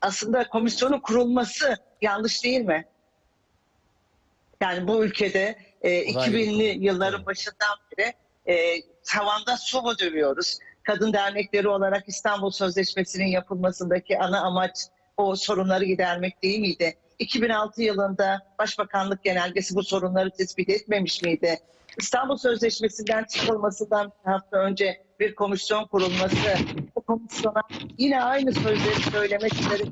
aslında komisyonun kurulması yanlış değil mi? Yani bu ülkede e, Olay 2000'li yıkımı. yılların başından beri e, tavanda mu dövüyoruz? Kadın dernekleri olarak İstanbul Sözleşmesi'nin yapılmasındaki ana amaç o sorunları gidermek değil miydi? 2006 yılında Başbakanlık Genelgesi bu sorunları tespit etmemiş miydi? İstanbul Sözleşmesi'nden çıkılmasından bir hafta önce bir komisyon kurulması, komisyona yine aynı sözleri söylemek üzere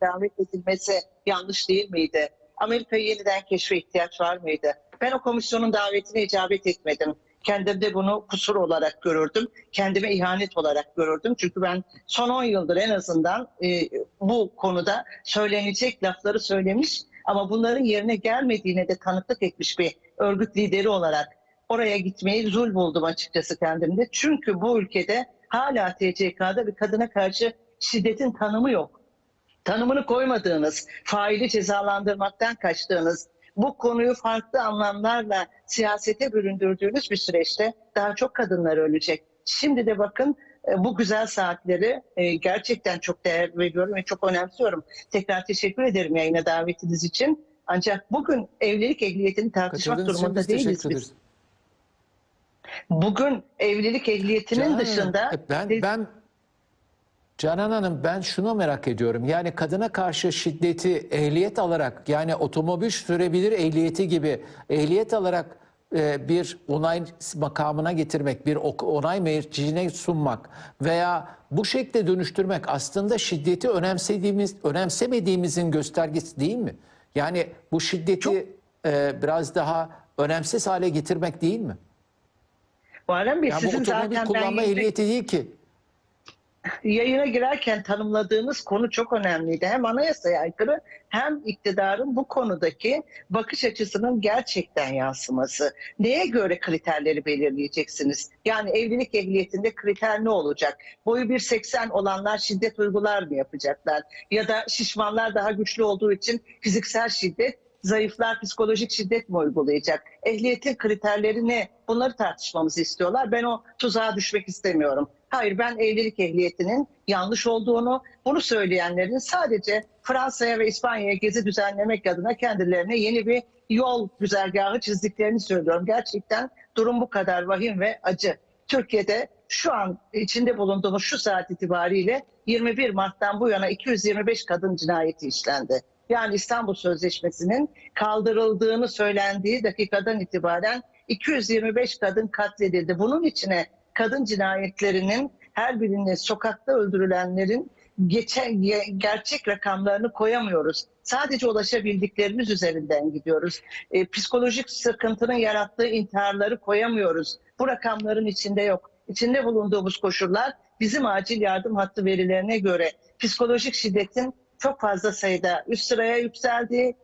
davet edilmesi yanlış değil miydi? Amerika'yı yeniden keşfe ihtiyaç var mıydı? Ben o komisyonun davetine icabet etmedim. Kendimde bunu kusur olarak görürdüm. Kendime ihanet olarak görürdüm. Çünkü ben son 10 yıldır en azından e, bu konuda söylenecek lafları söylemiş ama bunların yerine gelmediğine de tanıklık etmiş bir örgüt lideri olarak oraya gitmeyi zul buldum açıkçası kendimde. Çünkü bu ülkede hala TCK'da bir kadına karşı şiddetin tanımı yok tanımını koymadığınız, faili cezalandırmaktan kaçtığınız, bu konuyu farklı anlamlarla siyasete büründürdüğünüz bir süreçte daha çok kadınlar ölecek. Şimdi de bakın e, bu güzel saatleri e, gerçekten çok değer veriyorum ve çok önemsiyorum. Tekrar teşekkür ederim yayına davetiniz için. Ancak bugün evlilik ehliyetini tartışmak durumunda değiliz biz. Bugün evlilik ehliyetinin Canan dışında e, ben ben Canan Hanım ben şunu merak ediyorum. Yani kadına karşı şiddeti ehliyet alarak yani otomobil sürebilir ehliyeti gibi ehliyet alarak e, bir onay makamına getirmek, bir onay merciğine sunmak veya bu şekilde dönüştürmek aslında şiddeti önemsediğimiz, önemsemediğimizin göstergesi değil mi? Yani bu şiddeti e, biraz daha önemsiz hale getirmek değil mi? Muharrem Bey bu sizin otomobil zaten ben kullanma yayında- ehliyeti değil ki. yayına girerken tanımladığınız konu çok önemliydi. Hem anayasaya aykırı hem iktidarın bu konudaki bakış açısının gerçekten yansıması. Neye göre kriterleri belirleyeceksiniz? Yani evlilik ehliyetinde kriter ne olacak? Boyu 1.80 olanlar şiddet uygular mı yapacaklar? Ya da şişmanlar daha güçlü olduğu için fiziksel şiddet, zayıflar psikolojik şiddet mi uygulayacak? Ehliyetin kriterleri ne? Bunları tartışmamızı istiyorlar. Ben o tuzağa düşmek istemiyorum. Hayır ben evlilik ehliyetinin yanlış olduğunu, bunu söyleyenlerin sadece Fransa'ya ve İspanya'ya gezi düzenlemek adına kendilerine yeni bir yol güzergahı çizdiklerini söylüyorum. Gerçekten durum bu kadar vahim ve acı. Türkiye'de şu an içinde bulunduğumuz şu saat itibariyle 21 Mart'tan bu yana 225 kadın cinayeti işlendi. Yani İstanbul Sözleşmesi'nin kaldırıldığını söylendiği dakikadan itibaren 225 kadın katledildi. Bunun içine kadın cinayetlerinin her birinde sokakta öldürülenlerin geçen ge- gerçek rakamlarını koyamıyoruz. Sadece ulaşabildiklerimiz üzerinden gidiyoruz. E, psikolojik sıkıntının yarattığı intiharları koyamıyoruz. Bu rakamların içinde yok. İçinde bulunduğumuz koşullar bizim acil yardım hattı verilerine göre psikolojik şiddetin çok fazla sayıda üst sıraya yükseldiği,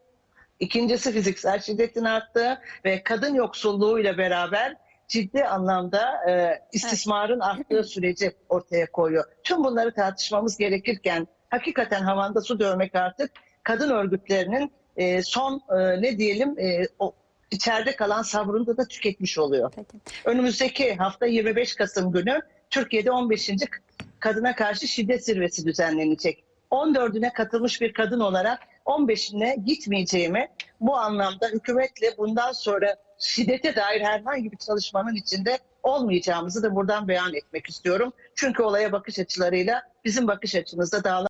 İkincisi fiziksel şiddetin arttığı ve kadın yoksulluğuyla beraber ciddi anlamda e, istismarın arttığı süreci ortaya koyuyor. Tüm bunları tartışmamız gerekirken hakikaten havanda su dövmek artık kadın örgütlerinin e, son e, ne diyelim e, o içeride kalan sabrını da tüketmiş oluyor. Peki. Önümüzdeki hafta 25 Kasım günü Türkiye'de 15. kadına karşı şiddet zirvesi düzenlenecek. 14'üne katılmış bir kadın olarak 15'ine gitmeyeceğimi bu anlamda hükümetle bundan sonra şiddete dair herhangi bir çalışmanın içinde olmayacağımızı da buradan beyan etmek istiyorum. Çünkü olaya bakış açılarıyla bizim bakış açımızda dağlar